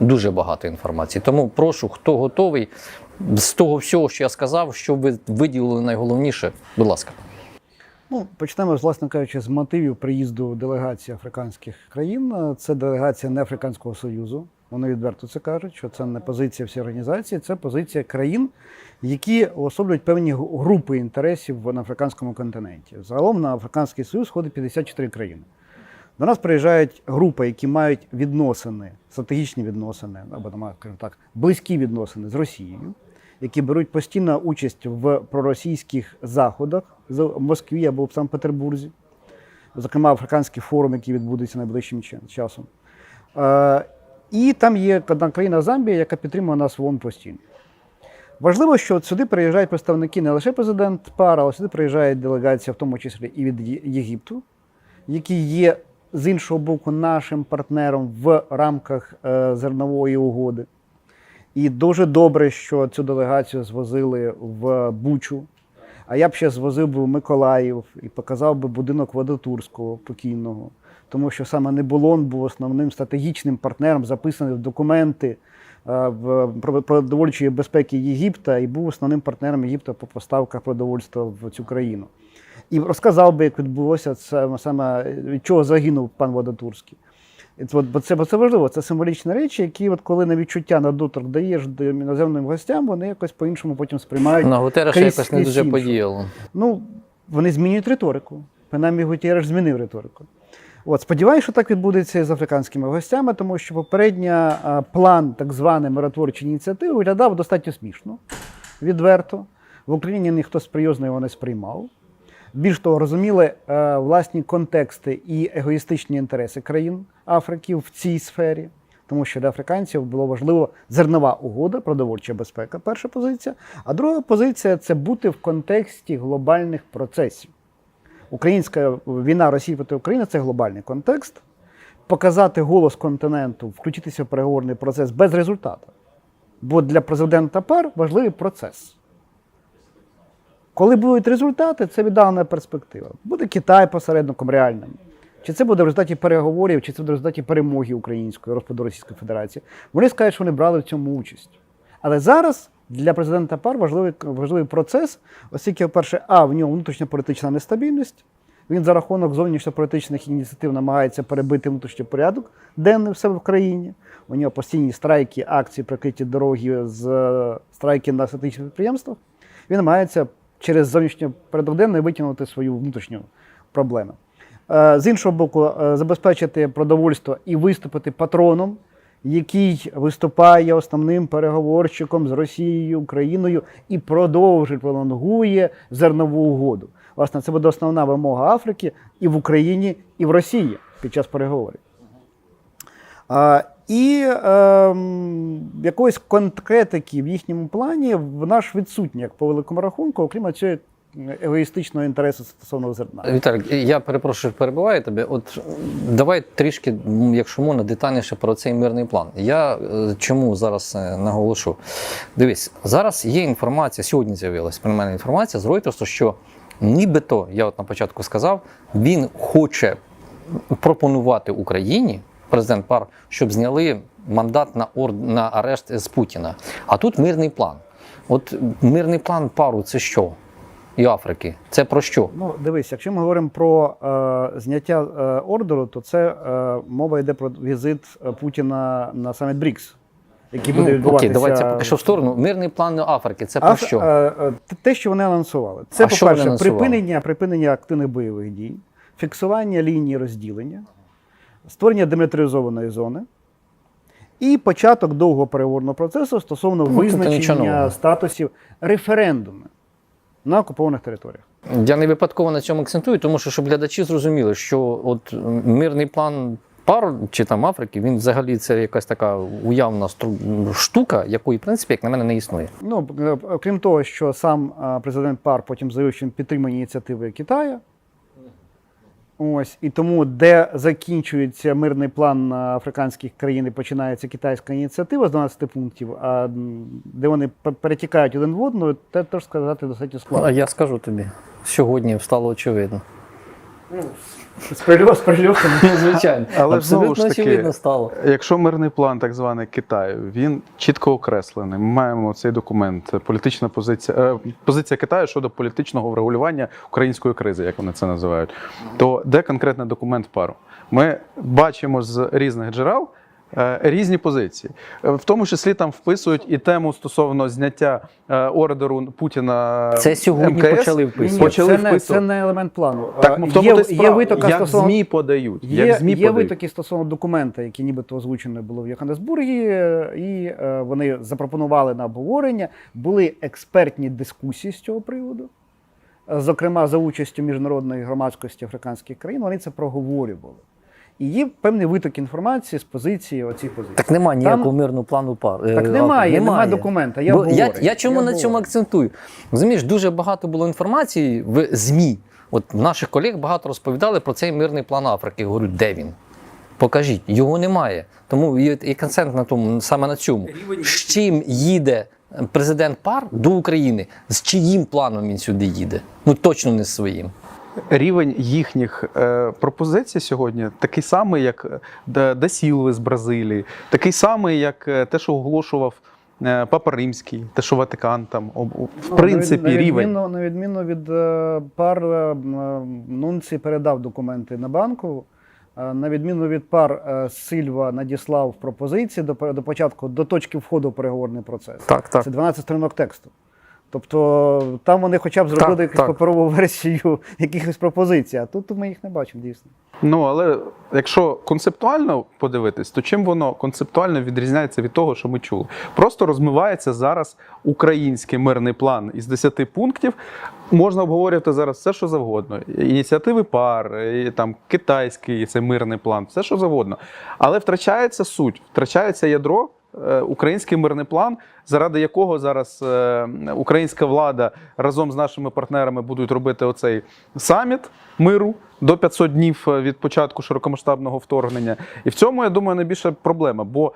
дуже багато інформації. Тому прошу, хто готовий з того всього, що я сказав, що ви виділили найголовніше, будь ласка. Ну, почнемо, власне кажучи, з мотивів приїзду делегації африканських країн. Це делегація не Африканського Союзу. Вони відверто це кажуть, що це не позиція всієї організації, це позиція країн, які уособлюють певні групи інтересів на африканському континенті. Загалом на Африканський Союз входить 54 країни. До нас приїжджають групи, які мають відносини, стратегічні відносини, або там, так, близькі відносини з Росією, які беруть постійну участь в проросійських заходах в Москві або в Санкт-Петербурзі, зокрема Африканський форум, який відбудеться найближчим часом. Е, і там є одна країна Замбія, яка підтримує нас в ООН постійно. Важливо, що сюди приїжджають представники не лише президент Пара, але сюди приїжджає делегація, в тому числі і від Єгипту, який є з іншого боку нашим партнером в рамках е, зернової угоди. І дуже добре, що цю делегацію звозили в Бучу. А я б ще звозив би в Миколаїв і показав би будинок Водотурського покійного. Тому що саме Небулон був основним стратегічним партнером, записаний в документи е, про- продовольчої безпеки Єгипта, і був основним партнером Єгипта по поставках продовольства в цю країну. І розказав би, як відбулося це саме від чого загинув пан Водотурський. От, бо це, бо це важливо, це символічні речі, які, от коли на відчуття на доторк даєш до іноземним гостям, вони якось по-іншому потім сприймають. На Гутереша крізь- якось не дуже подіяло. Ну, вони змінюють риторику. Принаймні, Гутєреш змінив риторику. От, сподіваюся, що так відбудеться і з африканськими гостями, тому що попередня план так званої миротворчої ініціативи виглядав достатньо смішно, відверто. В Україні ніхто серйозно його не сприймав. Більш того, розуміли е, власні контексти і егоїстичні інтереси країн Африки в цій сфері, тому що для африканців було важливо зернова угода, продовольча безпека, перша позиція. А друга позиція це бути в контексті глобальних процесів. Українська війна Росії проти України це глобальний контекст. Показати голос континенту, включитися в переговорний процес без результату. Бо для президента ПАР важливий процес. Коли будуть результати, це віддалена перспектива. Буде Китай посередником реальним. Чи це буде в результаті переговорів, чи це буде в результаті перемоги української розпаду Російської Федерації. Вони скажуть, що вони брали в цьому участь. Але зараз для президента ПАР важливий, важливий процес, оскільки, по-перше, а в нього внутрішньополітична нестабільність. Він за рахунок зовнішньополітичних ініціатив намагається перебити внутрішній порядок денний в себе в країні. У нього постійні страйки, акції, прикриті дороги з е, страйки на стратегічних підприємствах. Він намагається через зовнішній порядок денний витягнути свою внутрішню проблему. Е, З іншого боку, е, забезпечити продовольство і виступити патроном, який виступає основним переговорщиком з Росією, Україною і продовжить пролонгує зернову угоду. Власне, це буде основна вимога Африки і в Україні, і в Росії під час переговорів. І ем, якоїсь конкретики в їхньому плані в наш відсутні, як по великому рахунку, окрім цього егоїстичного інтересу стосовно зерна. Віталік, я перепрошую, перебиваю тебе. От давай трішки, якщо можна, детальніше про цей мирний план. Я е, чому зараз е, наголошу? Дивись, зараз є інформація, сьогодні з'явилася при мене інформація з Reuters, що нібито, я от на початку сказав, він хоче пропонувати Україні, президент Пар, щоб зняли мандат на, ор... на арешт з Путіна. А тут мирний план. От мирний план пару це що? І Африки. Це про що? Ну, дивись, якщо ми говоримо про е, зняття е, ордеру, то це е, мова йде про візит е, Путіна на саміт БРІКС, який буде Ну, відбуватися. окей, давай це поки що в сторону. Мирний план Африки. Це про Аф- що? е, е, те, що вони анонсували, це, А по-перше, припинення, припинення активних бойових дій, фіксування лінії розділення, створення демілітаризованої зони і початок довгого переговорного процесу стосовно Ну, визначення статусів референдуму на окупованих територіях. Я не випадково на цьому акцентую, тому що щоб глядачі зрозуміли, що от мирний план пар чи там Африки, він взагалі це якась така уявна штука, якої, в принципі, як на мене, не існує. Ну, е, окрім того, що сам е, президент Пар потім заявив, що він підтримує ініціативи Китаю. Ось, і тому, де закінчується мирний план африканських країн і починається китайська ініціатива з 12 пунктів, а де вони пе- перетікають один в одну, те теж сказати достатньо складно. А я скажу тобі, сьогодні стало очевидно. З прильотом. Звичайно, Але Абсолютно знову ж таки, стало. Якщо мирний план так званий Китаю, він чітко окреслений. Ми маємо цей документ. Політична позиція е, позиція Китаю щодо політичного врегулювання української кризи, як вони це називають. То де конкретний документ пару? Ми бачимо з різних джерел. Е, Різні позиції, Е, в тому числі там вписують і тему стосовно зняття е, ордеру Путіна. Це сьогодні МКС. почали вписувати. Почали це, не, це не елемент плану. Так, в тому є, є витока як стосовно ЗМІ подають. Є, як ЗМІ є подають. витоки стосовно документа, які нібито озвучено було в Йоханнесбургі, і вони запропонували на обговорення. Були експертні дискусії з цього приводу, зокрема за участю міжнародної громадськості африканських країн. Вони це проговорювали. І є певний виток інформації з позиції оцих позицій. Так немає ніякого мирного плану пар. е, Так а, немає, немає документа, я Бо я, говорю, я чому я на цьому акцентую? Розумієш, дуже багато було інформації в ЗМІ. От наших колег багато розповідали про цей мирний план Африки. Я говорю, де він? Покажіть, його немає. Тому і, і концент на тому, саме на цьому. З чим їде президент пар до України? З чиїм планом він сюди їде? Ну точно не з своїм. Рівень їхніх е, пропозицій сьогодні такий самий, як е, Де Сілви з Бразилії, такий самий, як е, те, що оголошував Папа Римський, те, що Ватикан там. В Ну, принципі, на, від- на рівень. На відмінно від пар Нунці передав документи на банку. На відміну від пар Сильва надіслав пропозиції до, до початку, до точки входу в переговорний процес. Так, так. Це 12 сторінок тексту. Тобто там вони хоча б зробили Так, якусь так. паперову версію якихось пропозицій, а тут ми їх не бачимо дійсно. Ну але якщо концептуально подивитись, то чим воно концептуально відрізняється від того, що ми чули? Просто розмивається зараз український мирний план із 10 пунктів. Можна обговорювати зараз все, що завгодно. Ініціативи пар, і, там китайський цей мирний план, все що завгодно. Але втрачається суть, втрачається ядро. Е, Український мирний план, заради якого зараз е, українська влада разом з нашими партнерами будуть робити оцей саміт миру до 500 днів е, від початку широкомасштабного вторгнення. І в цьому я думаю найбільша проблема. Бо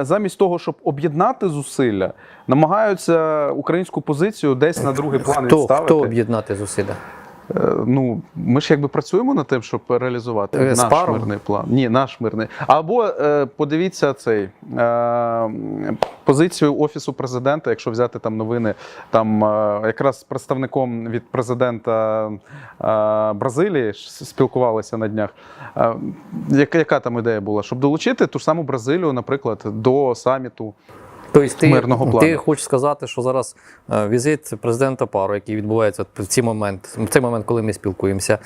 замість того, щоб об'єднати зусилля, намагаються українську позицію десь на другий план Хто, відставити. хто об'єднати зусилля? Е, Ну, ми ж якби працюємо над тим, щоб реалізувати Е, наш паром? мирний план. Ні, наш мирний. Або е, подивіться цей е, позицію офісу президента, якщо взяти там новини, там е, якраз з представником від президента е, Бразилії спілкувалися на днях. Е, яка, яка там ідея була? Щоб долучити ту ж саму Бразилію, наприклад, до саміту. Тобто ти, Мирного плану. ти хочеш сказати, що зараз е, візит президента Пару, який відбувається в цей момент, в цей момент, коли ми спілкуємося,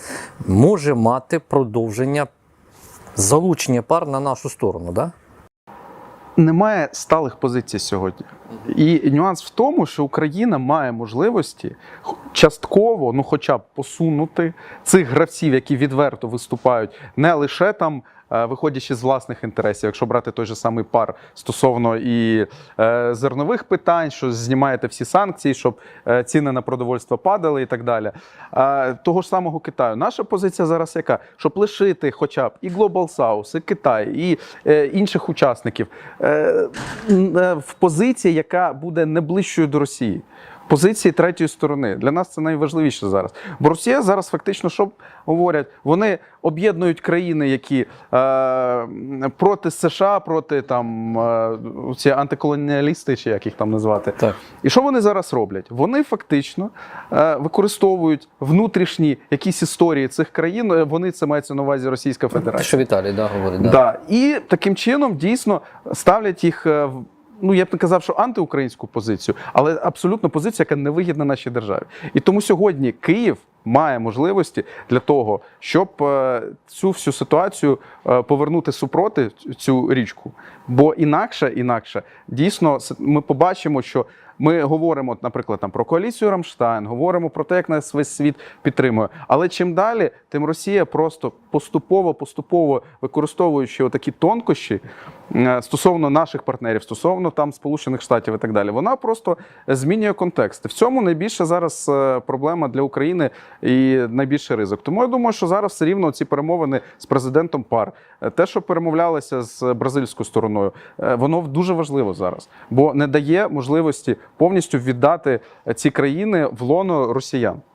може мати продовження залучення пар на нашу сторону, да? Немає сталих позицій сьогодні. І нюанс в тому, що Україна має можливості частково, ну хоча б посунути цих гравців, які відверто виступають, не лише там. Е, Виходячи з власних інтересів, якщо брати той же самий пар стосовно і е, зернових питань, що знімаєте всі санкції, щоб е, ціни на продовольство падали і так далі. Того ж самого Китаю. Наша позиція зараз яка? Щоб лишити хоча б і Global South, і Китай, і інших учасників в позиції, яка буде не ближчою до Росії. Позиції третьої сторони для нас це найважливіше зараз. Бо Росія зараз фактично що говорять? Вони об'єднують країни, які е, проти США, проти там е, ці антиколоніалісти, чи як їх там назвати. Так. І що вони зараз роблять? Вони фактично е, використовують внутрішні якісь історії цих країн. е, Вони це мається на увазі Російська Федерація. що Віталій да, говорить. Да. Да. І таким чином дійсно ставлять їх. е, в- Ну, я б не казав, що антиукраїнську позицію, але абсолютно позицію, яка не вигідна нашій державі. І тому сьогодні Київ має можливості для того, щоб е, цю всю ситуацію е, повернути супроти цю річку. Бо інакше, інакше, дійсно, ми побачимо, що ми говоримо, наприклад, там про коаліцію Рамштайн, говоримо про те, як нас весь світ підтримує. Але чим далі, тим Росія просто поступово, поступово використовуючи отакі тонкощі е, стосовно наших партнерів, стосовно там Сполучених Штатів і так далі, вона просто змінює контекст. В цьому найбільша зараз е, проблема для України і найбільший ризик. Тому я думаю, що зараз все рівно ці перемовини з президентом пар, е, те, що перемовлялися з бразильською стороною, воно дуже важливо зараз, бо не дає можливості повністю віддати ці країни в лоно росіян.